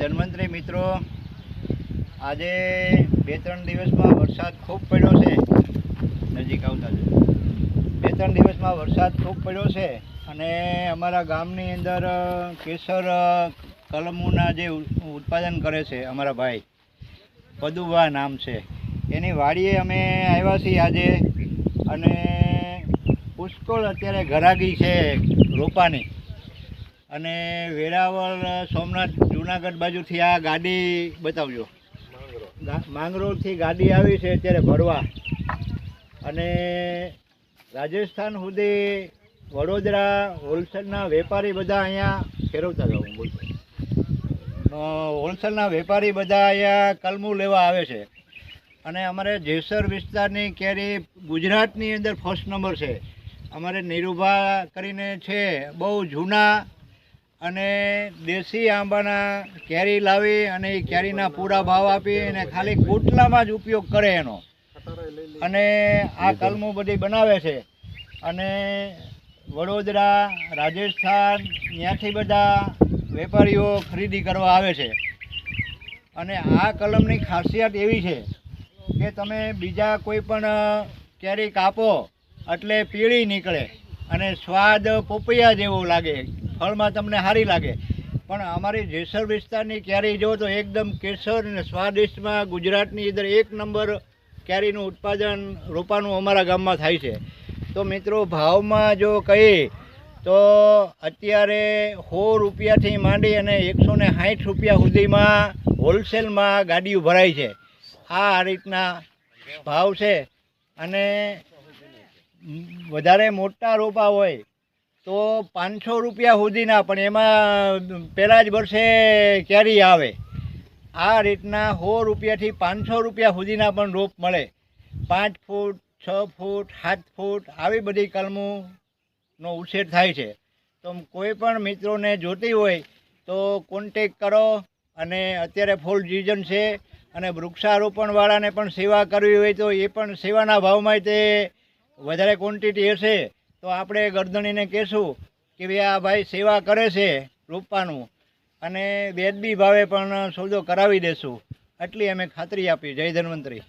ધન્વંતરી મિત્રો, આજે બે ત્રણ દિવસમાં વરસાદ ખૂબ પડ્યો છે. નજીક આવતા જ. બે ત્રણ દિવસમાં વરસાદ ખૂબ પડ્યો છે અને અમારા ગામની અંદર કેસર કલમોના જે ઉત્પાદન કરે છે અમારા ભાઈ પદુભા નામ છે. એની વાડીએ અમે આવ્યા છીએ આજે અને પુષ્કળ અત્યારે ઘરાગી છે રોપાની. અને વેરાવળ સોમનાથ જુનાગઢ બાજુથી આ ગાડી બતાવજો. માંગરોળથી ગાડી આવી છે અત્યારે ભરવા. અને રાજસ્થાન સુધી વડોદરા હોલસેલના વેપારી બધા અહીંયા ફેરવતા જાઉં હું બોલતો હોલસેલના વેપારી બધા અહીંયા કલમું લેવા આવે છે. અને અમારે જેસર વિસ્તારની કેરી ગુજરાતની અંદર ફર્સ્ટ નંબર છે. અમારે નિરૂભા કરીને છે બહુ જૂના અને દેશી આંબાના કેરી લાવી અને એ કેરીના પૂરા ભાવ આપી અને ખાલી કોટલામાં જ ઉપયોગ કરે એનો. અને આ કલમો બધી બનાવે છે. અને વડોદરા, રાજસ્થાન ત્યાંથી બધા વેપારીઓ ખરીદી કરવા આવે છે. અને આ કલમની ખાસિયત એવી છે કે તમે બીજા કોઈ પણ કેરી કાપો એટલે પીળી નીકળે અને સ્વાદ પોપૈયા જેવો લાગે. ફળમાં તમને સારી લાગે. પણ અમારી જેસર વિસ્તારની કેરી જો તો એકદમ કેસર અને સ્વાદિષ્ટમાં ગુજરાતની અંદર એક નંબર કેરીનું ઉત્પાદન રોપાનું અમારા ગામમાં થાય છે. તો મિત્રો, ભાવમાં જો કહીએ તો અત્યારે સો રૂપિયાથી માંડી અને એકસો ને સાઠ રૂપિયા સુધીમાં હોલસેલમાં ગાડીઓ ભરાય છે. આ રીતના ભાવ છે. અને વધારે મોટા રોપા હોય તો પાંચસો રૂપિયા સુધીના, પણ એમાં પહેલાં જ વર્ષે કેરી આવે. આ રીતના સો રૂપિયાથી પાંચસો રૂપિયા સુધીના પણ રોપ મળે. પાંચ ફૂટ, છ ફૂટ, સાત ફૂટ, આવી બધી કલમોનો ઉછેર થાય છે. તો કોઈ પણ મિત્રોને જોતી હોય તો કોન્ટેક કરો અને અત્યારે ફૂલ સિઝન છે અને વૃક્ષારોપણવાળાને પણ સેવા કરવી હોય તો એ પણ સેવાના ભાવમાં તે વધારે ક્વોન્ટિટી હશે. તો આપણે ગરદણીને કહેશું કે ભાઈ આ ભાઈ સેવા કરે છે રૂપાનું અને વેદબી ભાવે પણ સોદો કરાવી દેશું. એટલી અમે ખાતરી આપી. જય ધન્વંતરી.